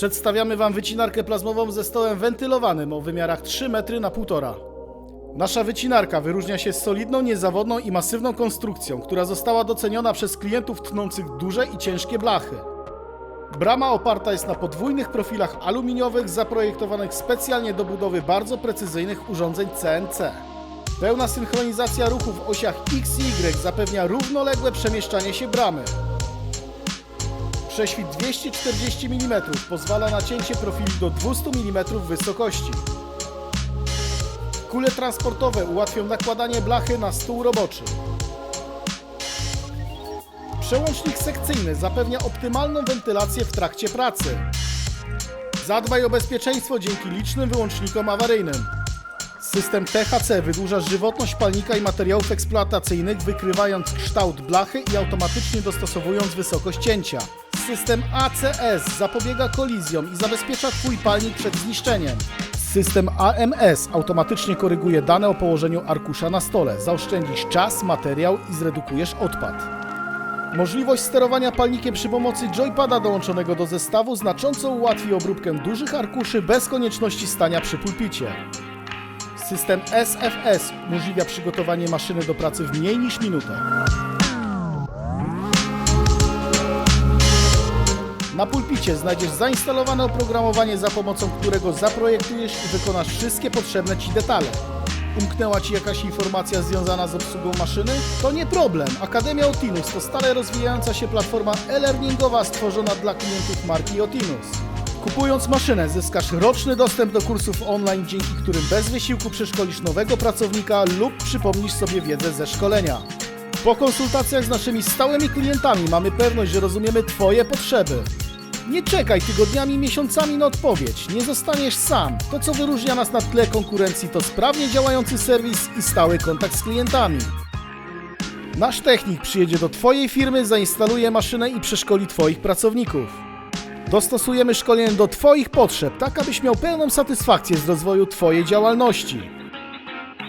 Przedstawiamy Wam wycinarkę plazmową ze stołem wentylowanym o wymiarach 3 metry na 1,5. Nasza wycinarka wyróżnia się solidną, niezawodną i masywną konstrukcją, która została doceniona przez klientów tnących duże i ciężkie blachy. Brama oparta jest na podwójnych profilach aluminiowych zaprojektowanych specjalnie do budowy bardzo precyzyjnych urządzeń CNC. Pełna synchronizacja ruchu w osiach X i Y zapewnia równoległe przemieszczanie się bramy. Prześwit 240 mm pozwala na cięcie profili do 200 mm wysokości. Kule transportowe ułatwią nakładanie blachy na stół roboczy. Przełącznik sekcyjny zapewnia optymalną wentylację w trakcie pracy. Zadbaj o bezpieczeństwo dzięki licznym wyłącznikom awaryjnym. System THC wydłuża żywotność palnika i materiałów eksploatacyjnych, wykrywając kształt blachy i automatycznie dostosowując wysokość cięcia. System ACS zapobiega kolizjom i zabezpiecza Twój palnik przed zniszczeniem. System AMS automatycznie koryguje dane o położeniu arkusza na stole. Zaoszczędzisz czas, materiał i zredukujesz odpad. Możliwość sterowania palnikiem przy pomocy joypada dołączonego do zestawu znacząco ułatwi obróbkę dużych arkuszy bez konieczności stania przy pulpicie. System SFS umożliwia przygotowanie maszyny do pracy w mniej niż minutę. Na pulpicie znajdziesz zainstalowane oprogramowanie, za pomocą którego zaprojektujesz i wykonasz wszystkie potrzebne Ci detale. Umknęła Ci jakaś informacja związana z obsługą maszyny? To nie problem. Akademia Otinus to stale rozwijająca się platforma e-learningowa stworzona dla klientów marki Otinus. Kupując maszynę zyskasz roczny dostęp do kursów online, dzięki którym bez wysiłku przeszkolisz nowego pracownika lub przypomnisz sobie wiedzę ze szkolenia. Po konsultacjach z naszymi stałymi klientami mamy pewność, że rozumiemy Twoje potrzeby. Nie czekaj tygodniami, miesiącami na odpowiedź. Nie zostaniesz sam. To, co wyróżnia nas na tle konkurencji, to sprawnie działający serwis i stały kontakt z klientami. Nasz technik przyjedzie do Twojej firmy, zainstaluje maszynę i przeszkoli Twoich pracowników. Dostosujemy szkolenie do Twoich potrzeb, tak abyś miał pełną satysfakcję z rozwoju Twojej działalności.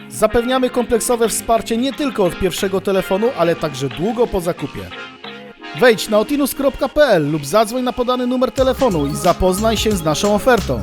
Zapewniamy kompleksowe wsparcie nie tylko od pierwszego telefonu, ale także długo po zakupie. Wejdź na otinus.pl lub zadzwoń na podany numer telefonu i zapoznaj się z naszą ofertą.